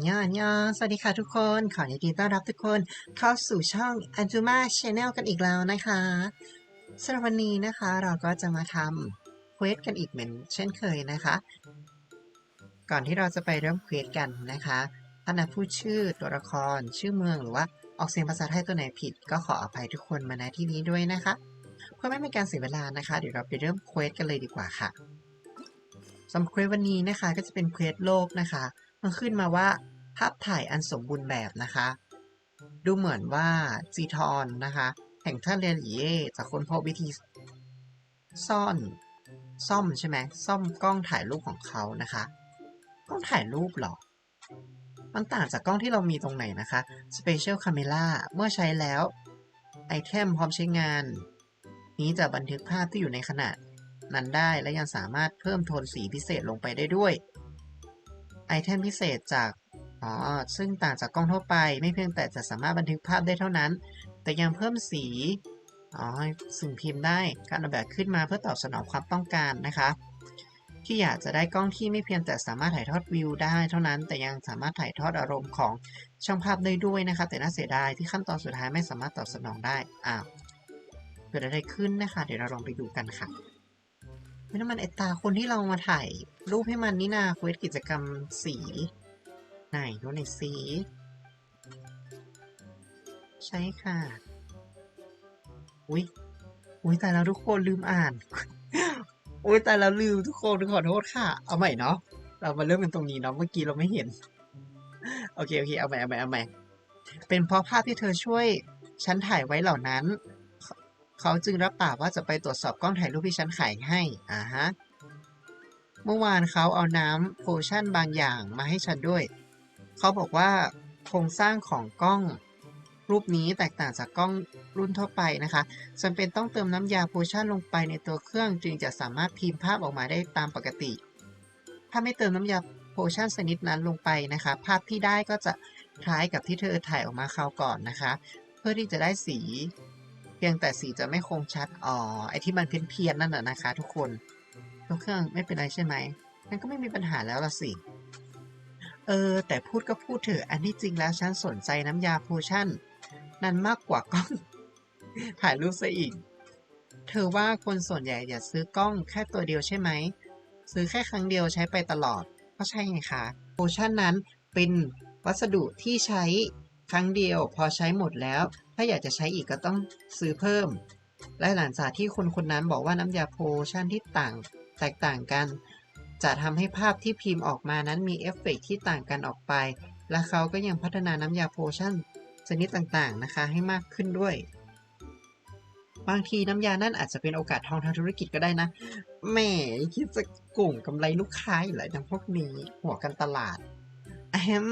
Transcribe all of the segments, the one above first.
นยออันยอสวัสดีค่ะทุกคน ขอยินดีต้อนรับทุกคนเข้าสู่ช่อง a n j u m a Channel กันอีกแล้วนะคะสำหรับวันนี้นะคะเราก็จะมาทำเควสกันอีกเหมือนเช่นเคยนะคะ ก่อนที่เราจะไปเริ่มเควสกันนะคะถ้านักพูดชื่อตัวละครชื่อเมืองหรือว่าออกเสียงภาษาไทยตัวไหนผิด ก็ขออภัยทุกคนมาณที่นี้ด้วยนะคะ เพื่อไม่เป็นการเสียเวลานะคะ เดี๋ยวเราไปเริ่มเควสกันเลยดีกว่าค่ะสำหรับเควสวันนี้นะคะก็จะเป็นเควสโลกนะคะ มันขึ้นมาว่า ภาพถ่ายอันสมบูรณ์แบบนะคะ ดูเหมือนว่าจีทอนนะคะ แห่งท่าเรือหลีเยจะค้นพบวิธีซ่อนซ่อมใช่ไหมซ่อมกล้องถ่ายรูปของเขานะคะ กล้องถ่ายรูปหรอ มันต่างจากกล้องที่เรามีตรงไหนนะคะ Special Camera เมื่อใช้แล้ว ไอเทมพร้อมใช้งาน นี้จะบันทึกภาพที่อยู่ในขณะนั้นได้และยังสามารถเพิ่มโทนสีพิเศษลงไปได้ด้วย ไอเทมพิเศษจากอ๋อซึ่งต่างจากกล้องทั่วไป ไม่เพียงแต่จะสามารถบันทึกภาพได้เท่านั้น แต่ยังเพิ่มสีอ๋อสิ่งพิมพ์ได้การออกแบบขึ้นมาเพื่อตอบสนองความต้องการนะคะ ที่อยากจะได้กล้องที่ไม่เพียงแต่สามารถถ่ายทอดวิวได้เท่านั้น แต่ยังสามารถถ่ายทอดอารมณ์ของช่างภาพได้ด้วยนะคะ แต่น่าเสียดายที่ขั้นตอนสุดท้ายไม่สามารถตอบสนองได้อ้าวเกิดอะไรขึ้นนะคะ เดี๋ยวเราลองไปดูกันค่ะ ไม่น้ำมันไอตาคนที่เรามาถ่ายรูปให้มันนี่นาเควสกิจกรรมสี ไหนดูหน่อยสีใช่ค่ะ อุ้ยอุ้ยแต่แล้วทุกคนลืมอ่าน อุ้ยแต่แล้วลืมทุกคนขอโทษค่ะ เอาใหม่เนาะ เรามาเริ่มกันตรงนี้เนาะ เมื่อกี้เราไม่เห็น โอเคโอเค เอาใหม่เอาใหม่เอาใหม่ เป็นเพราะภาพที่เธอช่วย ฉันถ่ายไว้เหล่านั้น เขาจึงรับปากว่าจะไปตรวจสอบกล้องถ่ายรูปที่ฉันขายให้อ่าฮะ เมื่อวานเขาเอาน้ำโพชั่นบางอย่างมาให้ฉันด้วย เขาบอกว่าโครงสร้างของกล้องรูปนี้แตกต่างจากกล้องรุ่นทั่วไปนะคะจำเป็นต้องเติมน้ำยาโพชั่นลงไปในตัวเครื่องจึงจะสามารถพิมพ์ภาพออกมาได้ตามปกติ ถ้าไม่เติมน้ำยาโพชั่นชนิดนั้นลงไปนะคะ ภาพที่ได้ก็จะคล้ายกับที่เธอถ่ายออกมาคราวก่อนนะคะ เพื่อที่จะได้สี พียงแต่สีจะไม่คงชัด อ๋อ ไอที่มันเพี้ยนๆนั่นน่ะนะคะ ทุกคนตัวเครื่องไม่เป็นไรใช่ไหมงั้นก็ไม่มีปัญหาแล้วละสิ เออ แต่พูดก็พูดเถอะ อันที่จริงแล้วฉันสนใจน้ำยาโพชั่น นั้นมากกว่ากล้อง ถ่ายรูปซะอีก เธอว่าคนส่วนใหญ่อย่าซื้อกล้องแค่ตัวเดียวใช่ไหม ซื้อแค่ครั้งเดียวใช้ไปตลอด ก็ใช่ไงคะ โพชั่นนั้นเป็นวัสดุที่ใช้ ครั้งเดียวพอใช้หมดแล้ว ถ้าอยากจะใช้อีกก็ต้องซื้อเพิ่ม และหลังจากที่คนคนนั้นบอกว่าน้ำยาโพชั่นที่ต่างแตกต่างกัน จะทำให้ภาพที่พิมพ์ออกมานั้นมีเอฟเฟกต์ที่ต่างกันออกไป และเขาก็ยังพัฒนาน้ำยาโพชั่นชนิดต่างๆนะคะให้มากขึ้นด้วย บางทีน้ำยานั่นอาจจะเป็นโอกาสทองทางธุรกิจก็ได้นะแหมคิดจะโก่งกำไรลูกค้าอยู่แล้วอย่างพวกนี้หัวกันตลาด แอม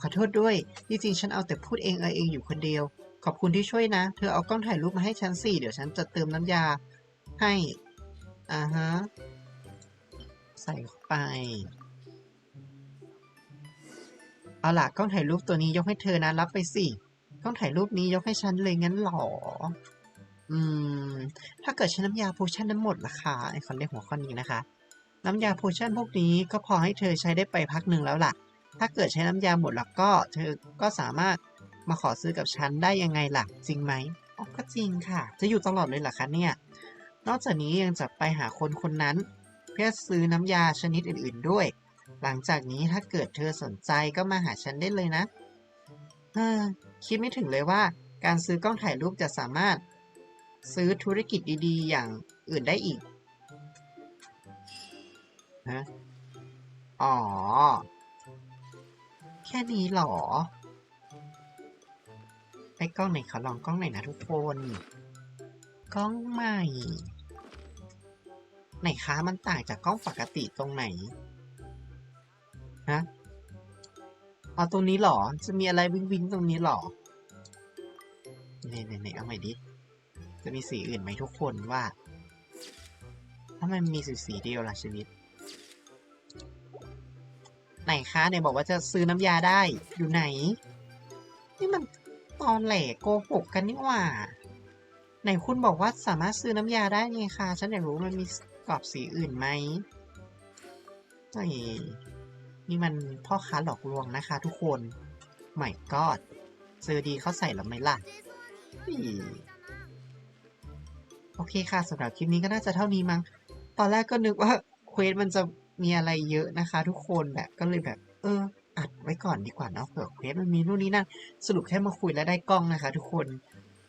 ขอโทษด้วย ที่จริงฉันเอาแต่พูดเองเออเองอยู่คนเดียว ขอบคุณที่ช่วยนะ เธอเอากล้องถ่ายรูปมาให้ฉันสิ เดี๋ยวฉันจะเติมน้ำยาให้ อ่าฮะ ใส่เข้าไป เอาล่ะกล้องถ่ายรูปตัวนี้ยกให้เธอนะ รับไปสิ กล้องถ่ายรูปนี้ยกให้ฉันเลยงั้นหรอ อืม ถ้าเกิดใช้น้ำยาโพชั่นนั้นหมดล่ะค่ะไอคอนเรียกหัวข้อนี้นะคะ น้ำยาโพชั่นพวกนี้ก็พอให้เธอใช้ได้ไปพักหนึ่งแล้วล่ะ ถ้าเกิดใช้น้ำยาหมดแล้วก็ เธอก็สามารถมาขอซื้อกับฉันได้ยังไงล่ะ จริงไหมอ๋อก็จริงค่ะ จะอยู่ตลอดเลยเหรอคะเนี่ย นอกจากนี้ยังจะไปหาคนคนนั้น เพื่อซื้อน้ำยาชนิดอื่น ๆด้วย หลังจากนี้ถ้าเกิดเธอสนใจก็มาหาฉันได้เลยนะเออคิดไม่ถึงเลยว่า การซื้อกล้องถ่ายรูปจะสามารถ ซื้อธุรกิจดีๆ อย่างอื่นได้อีกฮะอ๋อ ค่นี้หรอ ไปกล้องไหนขอลองกล้องไหนนะทุกคน กล้องใหม่ ไหนคะมันต่างจากกล้องปกติตรงไหน ฮะ เอาตรงนี้หรอ จะมีอะไรวิงวิงตรงนี้หรอเนี่ยเนี่ยเนี่ยเอาใหม่ดิ จะมีสีอื่นไหมทุกคนว่า ถ้ามันมีสีสีเดียวล่ะชีวิต ไหนคะเนี่ยบอกว่าจะซื้อน้ำยาได้อยู่ไหน นี่มันตอนแหลกโกหกกันนี่หว่า ไหนคุณบอกว่าสามารถซื้อน้ำยาได้ไงคะฉันอยากรู้มันมีกรอบสีอื่นไหมไอ้นี่มันพ่อค้าหลอกลวงนะคะทุกคนใหม่กอดเจอดีเขาใส่หรือไม่ล่ะโอเคค่ะสำหรับคลิปนี้ก็น่าจะเท่านี้มั้ง ตอนแรกก็นึกว่าเควสมันจะ มีอะไรเยอะนะคะ ทุกคนแบบก็เลยแบบ เออ อัดไว้ก่อนดีกว่าเนาะเผื่อเควสมันมีนู่นนี่นั่นสรุปแค่มาคุยแล้วได้กล้องนะคะ ทุกคน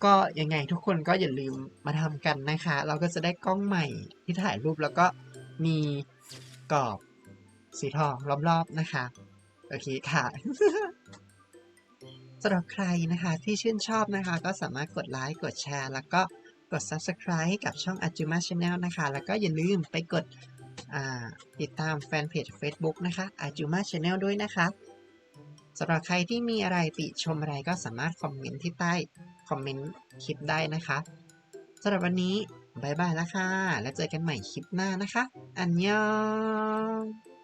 ก็ยังไงทุกคนก็อย่าลืมมาทำกันนะคะ เราก็จะได้กล้องใหม่ที่ถ่ายรูปแล้วก็มีกรอบสีทองรอบๆนะคะ โอเคค่ะสำหรับใครนะคะที่ชื่นชอบนะคะ ก็สามารถกดไลค์กดแชร์ แล้วก็กด Subscribe ให้กับช่อง Ajuma Channel นะคะ แล้วก็อย่าลืมไปกด ติดตามแฟนเพจ Facebook นะคะอาจูมาชาแนลด้วยนะคะสำหรับใครที่มีอะไรติชมอะไรก็สามารถคอมเมนต์ที่ใต้คอมเมนต์คลิปได้นะคะสำหรับวันนี้บายบายแล้วค่ะแล้วเจอกันใหม่คลิปหน้านะคะ อันยอง